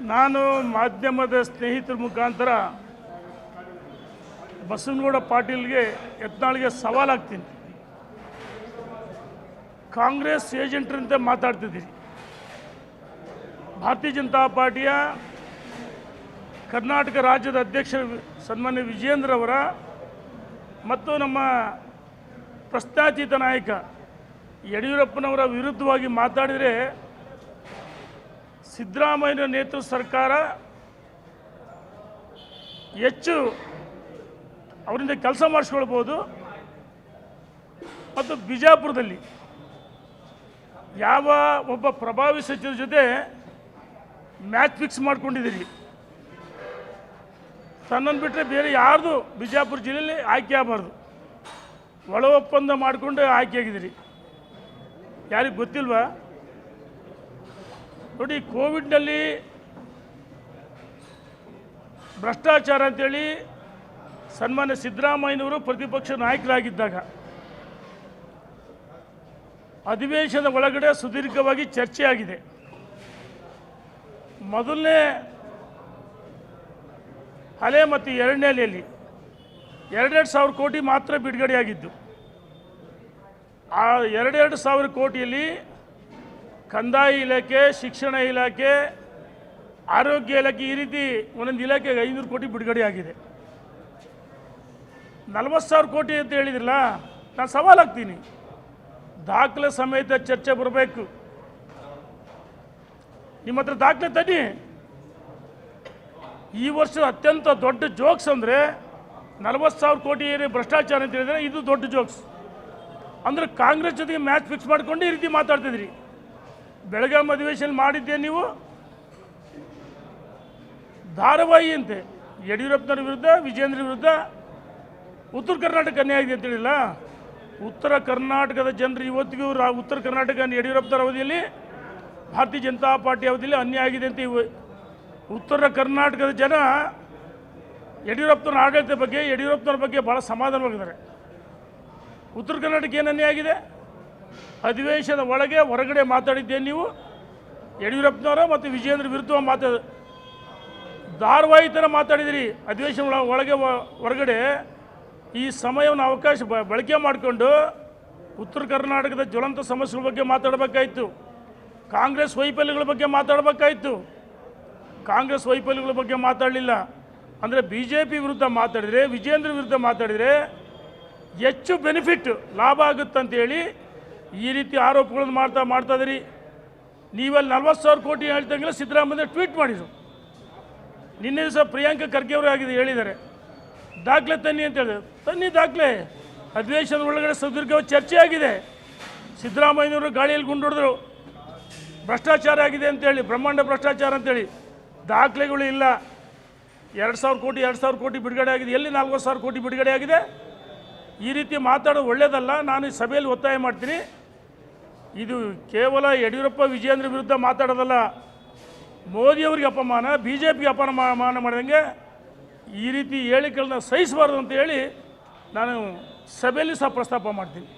ನಾನು ಮಾಧ್ಯಮದ ಸ್ನೇಹಿತರ ಮುಖಾಂತರ ಬಸವನಗೌಡ ಪಾಟೀಲ್ಗೆ ಯತ್ನಾಳ್ಗೆ ಸವಾಲಾಗ್ತೀನಿ ಕಾಂಗ್ರೆಸ್ ಏಜೆಂಟ್ರಂತೆ ಮಾತಾಡ್ತಿದ್ದೀರಿ. ಭಾರತೀಯ ಜನತಾ ಪಾರ್ಟಿಯ ಕರ್ನಾಟಕ ರಾಜ್ಯದ ಅಧ್ಯಕ್ಷ ಸನ್ಮಾನ್ಯ ವಿಜೇಂದ್ರ ಅವರ ಮತ್ತು ನಮ್ಮ ಪ್ರಶ್ನಾತೀತ ನಾಯಕ ಯಡಿಯೂರಪ್ಪನವರ ವಿರುದ್ಧವಾಗಿ ಮಾತಾಡಿದರೆ ಸಿದ್ದರಾಮಯ್ಯನ ನೇತೃತ್ವ ಸರ್ಕಾರ ಹೆಚ್ಚು ಅವರಿಂದ ಕೆಲಸ ಮಾಡಿಸ್ಕೊಳ್ಬೋದು. ಮತ್ತು ಬಿಜಾಪುರದಲ್ಲಿ ಯಾವ ಒಬ್ಬ ಪ್ರಭಾವಿ ಸಚಿವರ ಜೊತೆ ಮ್ಯಾಚ್ ಫಿಕ್ಸ್ ಮಾಡ್ಕೊಂಡಿದ್ದೀರಿ? ತನ್ನನ್ನು ಬಿಟ್ಟರೆ ಬೇರೆ ಯಾರ್ದು ಬಿಜಾಪುರ ಜಿಲ್ಲೆಯಲ್ಲಿ ಆಯ್ಕೆ ಆಗಬಾರ್ದು. ಒಳ ಒಪ್ಪಂದ ಮಾಡಿಕೊಂಡು ಆಯ್ಕೆಯಾಗಿದ್ದೀರಿ ಯಾರಿಗೆ ಗೊತ್ತಿಲ್ವಾ? ನೋಡಿ, ಕೋವಿಡ್ನಲ್ಲಿ ಭ್ರಷ್ಟಾಚಾರ ಅಂತೇಳಿ ಸನ್ಮಾನ್ಯ ಸಿದ್ದರಾಮಯ್ಯನವರು ಪ್ರತಿಪಕ್ಷ ನಾಯಕರಾಗಿದ್ದಾಗ ಅಧಿವೇಶನದ ಒಳಗಡೆ ಸುದೀರ್ಘವಾಗಿ ಚರ್ಚೆಯಾಗಿದೆ. ಮೊದಲನೇ ಅಲೆ ಮತ್ತು ಎರಡನೇ ಅಲೆಯಲ್ಲಿ ಎರಡೆರಡು ಸಾವಿರ ಕೋಟಿ ಮಾತ್ರ ಬಿಡುಗಡೆಯಾಗಿದ್ದು. ಆ ಎರಡೆರಡು ಸಾವಿರ ಕೋಟಿಯಲ್ಲಿ ಕಂದಾಯ ಇಲಾಖೆ, ಶಿಕ್ಷಣ ಇಲಾಖೆ, ಆರೋಗ್ಯ ಇಲಾಖೆ ಈ ರೀತಿ ಒಂದೊಂದು ಇಲಾಖೆಗೆ ಐನೂರು ಕೋಟಿ ಬಿಡುಗಡೆ ಆಗಿದೆ. ನಲವತ್ತು ಸಾವಿರ ಕೋಟಿ ಅಂತ ಹೇಳಿದ್ರಲ್ಲ, ನಾನು ಸವಾಲಾಗ್ತೀನಿ ದಾಖಲೆ ಸಮೇತ ಚರ್ಚೆ ಬರಬೇಕು. ನಿಮ್ಮ ಹತ್ರ ದಾಖಲೆ ತನ್ನಿ. ಈ ವರ್ಷದ ಅತ್ಯಂತ ದೊಡ್ಡ ಜೋಕ್ಸ್ ಅಂದರೆ ನಲವತ್ತು ಸಾವಿರ ಕೋಟಿ ಏನೇ ಭ್ರಷ್ಟಾಚಾರ ಅಂತ ಹೇಳಿದ್ರೆ ಇದು ದೊಡ್ಡ ಜೋಕ್ಸ್ ಅಂದರೆ ಕಾಂಗ್ರೆಸ್ ಜೊತೆಗೆ ಮ್ಯಾಚ್ ಫಿಕ್ಸ್ ಮಾಡ್ಕೊಂಡು ಈ ರೀತಿ ಮಾತಾಡ್ತಿದ್ರಿ. ಬೆಳಗಾಂ ಅಧಿವೇಶನ ಮಾಡಿದ್ದೆ ನೀವು? ಧಾರಾವಾಹಿಯಂತೆ ಯಡಿಯೂರಪ್ಪನವ್ರ ವಿರುದ್ಧ ವಿಜೇಂದ್ರ ವಿರುದ್ಧ ಉತ್ತರ ಕರ್ನಾಟಕ ಅನ್ಯಾಯ ಇದೆ ಅಂತೇಳಿಲ್ಲ? ಉತ್ತರ ಕರ್ನಾಟಕದ ಜನರು ಇವತ್ತಿಗೂ ಉತ್ತರ ಕರ್ನಾಟಕ ಯಡಿಯೂರಪ್ಪನವರ ಅವಧಿಯಲ್ಲಿ ಭಾರತೀಯ ಜನತಾ ಪಾರ್ಟಿ ಅವಧಿಯಲ್ಲಿ ಅನ್ಯಾಯ ಆಗಿದೆ ಅಂತ ಇವು. ಉತ್ತರ ಕರ್ನಾಟಕದ ಜನ ಯಡಿಯೂರಪ್ಪನವ್ರ ಆಡಳಿತದ ಬಗ್ಗೆ, ಯಡಿಯೂರಪ್ಪನವ್ರ ಬಗ್ಗೆ ಭಾಳ ಸಮಾಧಾನವಾಗಿದ್ದಾರೆ. ಉತ್ತರ ಕರ್ನಾಟಕ ಏನು ಅನ್ಯಾಯ ಆಗಿದೆ? ಅಧಿವೇಶನದ ಒಳಗೆ ಹೊರಗಡೆ ಮಾತಾಡಿದ್ದೆ ನೀವು. ಯಡಿಯೂರಪ್ಪನವರ ಮತ್ತು ವಿಜೇಂದ್ರ ವಿರುದ್ಧ ಮಾತಾಡ, ಧಾರವಾಹಿ ಥರ ಮಾತಾಡಿದಿರಿ. ಅಧಿವೇಶನ ಒಳ- ಒಳಗೆ ಹೊರಗಡೆ ಈ ಸಮಯವನ್ನು ಅವಕಾಶ ಬಳಕೆ ಮಾಡಿಕೊಂಡು ಉತ್ತರ ಕರ್ನಾಟಕದ ಜ್ವಲಂತ ಸಮಸ್ಯೆಗಳ ಬಗ್ಗೆ ಮಾತಾಡಬೇಕಾಯಿತು. ಕಾಂಗ್ರೆಸ್ ವೈಫಲ್ಯಗಳ ಬಗ್ಗೆ ಮಾತಾಡಬೇಕಾಯಿತು. ಕಾಂಗ್ರೆಸ್ ವೈಫಲ್ಯಗಳ ಬಗ್ಗೆ ಮಾತಾಡಲಿಲ್ಲ. ಅಂದರೆ ಬಿ ಜೆ ಪಿ ವಿರುದ್ಧ ಮಾತಾಡಿದರೆ ವಿಜೇಂದ್ರ ವಿರುದ್ಧ ಮಾತಾಡಿದರೆ ಹೆಚ್ಚು ಬೆನಿಫಿಟ್, ಲಾಭ ಆಗುತ್ತಂತೇಳಿ ಈ ರೀತಿ ಆರೋಪಗಳನ್ನು ಮಾಡ್ತಾ ಮಾಡ್ತಾ ಇದ್ದೀರಿ. ನೀವಲ್ಲಿ ನಲ್ವತ್ತು ಸಾವಿರ ಕೋಟಿ ಹೇಳ್ತಂಗಿಲ್ಲ ಸಿದ್ದರಾಮಯ್ಯ ಟ್ವೀಟ್ ಮಾಡಿದರು. ನಿನ್ನೆ ದಿವಸ ಪ್ರಿಯಾಂಕಾ ಖರ್ಗೆ ಅವರು ಆಗಿದೆ, ಹೇಳಿದ್ದಾರೆ. ದಾಖಲೆ ತನ್ನಿ ಅಂತ ಹೇಳಿದ್ರು. ತನ್ನಿ ದಾಖಲೆ. ಅಧಿವೇಶನದ ಒಳಗಡೆ ಸುದೀರ್ಘ ಚರ್ಚೆ ಆಗಿದೆ ಸಿದ್ದರಾಮಯ್ಯನವರು ಗಾಳಿಯಲ್ಲಿ ಗುಂಡೊಡೆದ್ರು. ಭ್ರಷ್ಟಾಚಾರ ಆಗಿದೆ ಅಂತೇಳಿ ಬ್ರಹ್ಮಾಂಡ ಭ್ರಷ್ಟಾಚಾರ ಅಂತೇಳಿ ದಾಖಲೆಗಳು ಇಲ್ಲ. ಎರಡು ಸಾವಿರ ಕೋಟಿ, ಎರಡು ಸಾವಿರ ಕೋಟಿ ಬಿಡುಗಡೆ ಆಗಿದೆ. ಎಲ್ಲಿ ನಾಲ್ಕು ಸಾವಿರ ಕೋಟಿ ಬಿಡುಗಡೆ ಆಗಿದೆ? ಈ ರೀತಿ ಮಾತಾಡೋದು ಒಳ್ಳೆಯದಲ್ಲ ನಾನು ಈ ಸಭೆಯಲ್ಲಿ ಒತ್ತಾಯ ಮಾಡ್ತೀನಿ. ಇದು ಕೇವಲ ಯಡಿಯೂರಪ್ಪ ವಿಜಯೇಂದ್ರ ವಿರುದ್ಧ ಮಾತಾಡೋದಲ್ಲ ಮೋದಿಯವ್ರಿಗೆ ಅಪಮಾನ ಬಿ ಜೆ ಪಿಗೆ ಅಪಮಾನ ಮಾಡಿದಂಗೆ ಈ ರೀತಿ ಹೇಳಿಕೆಗಳನ್ನ ಸಹಿಸಬಾರ್ದು ಅಂತ ಹೇಳಿ ನಾನು ಸಭೆಯಲ್ಲಿ ಸಹ ಪ್ರಸ್ತಾಪ ಮಾಡ್ತೀನಿ.